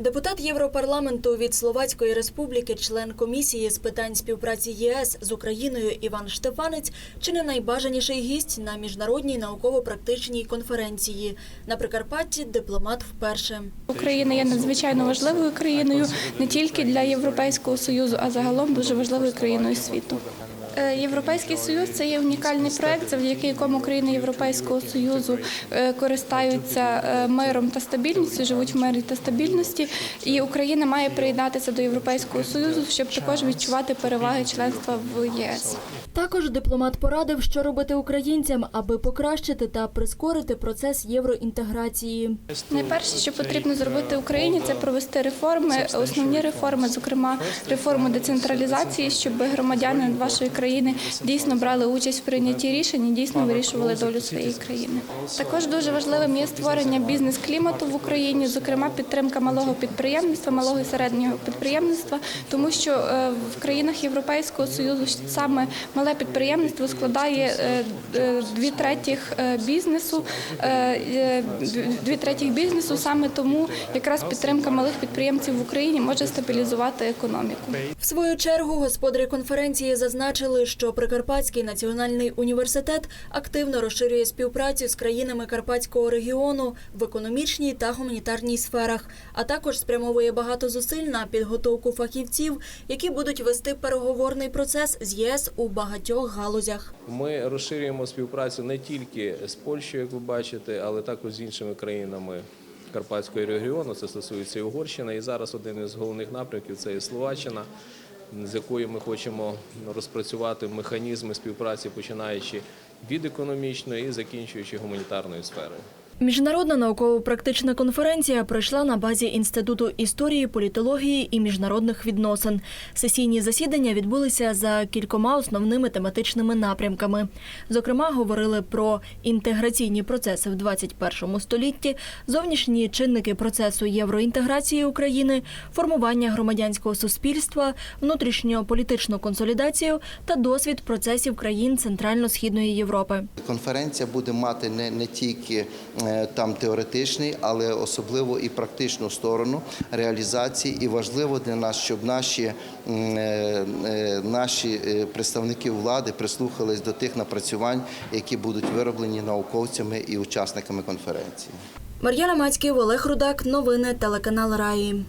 Депутат Європарламенту від Словацької Республіки, член комісії з питань співпраці ЄС з Україною Іван Штефанець, чи не найбажаніший гість на міжнародній науково-практичній конференції. На Прикарпатті дипломат вперше. Україна є надзвичайно важливою країною не тільки для Європейського союзу, а загалом дуже важливою країною світу. Е, Європейський союз це є унікальний проект, завдяки якому країни Європейського союзу е, користаються е, миром та стабільністю, живуть в мирі та стабільності. І Україна має приєднатися до Європейського союзу, щоб також відчувати переваги членства в ЄС. Також дипломат порадив, що робити українцям, аби покращити та прискорити процес євроінтеграції. Найперше, що потрібно зробити Україні, це провести реформи, основні реформи, зокрема реформу децентралізації, щоб громадяни вашої країни дійсно брали участь в прийнятті рішень і дійсно вирішували долю своєї країни. Також дуже важливим є створення бізнес-клімату в Україні, зокрема підтримка малого підприємництва, малого і середнього підприємництва, тому що е, в країнах Європейського союзу саме мале підприємництво складає е, е, дві третіх бізнесу. Дві третіх бізнесу саме тому якраз підтримка малих підприємців в Україні може стабілізувати економіку. В свою чергу господарі конференції зазначили, що Прикарпатський національний університет активно розширює співпрацю з країнами Карпатського регіону в економічній та гуманітарній сферах, а також спрямовує багато зусиль на підготовку фахівців, які будуть вести переговорний процес з ЄС у багатьох галузях. Ми розширюємо співпрацю не тільки з Польщею, як ви бачите, але також з іншими країнами Карпатського регіону. Це стосується і Угорщини. І зараз один із головних напрямків це і Словаччина, з якою ми хочемо розпрацювати механізми співпраці, починаючи від економічної і закінчуючи гуманітарною сферою. Міжнародна науково-практична конференція пройшла на базі Інституту історії, політології і міжнародних відносин. Сесійні засідання відбулися за кількома основними тематичними напрямками. Зокрема, говорили про інтеграційні процеси в 21 столітті, зовнішні чинники процесу євроінтеграції України, формування громадянського суспільства, внутрішньополітичну консолідацію та досвід процесів країн Центрально-східної Європи. Конференція буде мати не, не тільки е, там теоретичний, але особливо і практичну сторону реалізації. І важливо для нас, щоб наші, е, е, наші е, представники влади прислухались до тих напрацювань, які будуть вироблені науковцями і учасниками конференції. Мар'яна Мацьків, Олег Рудак. Новини телеканал Раї.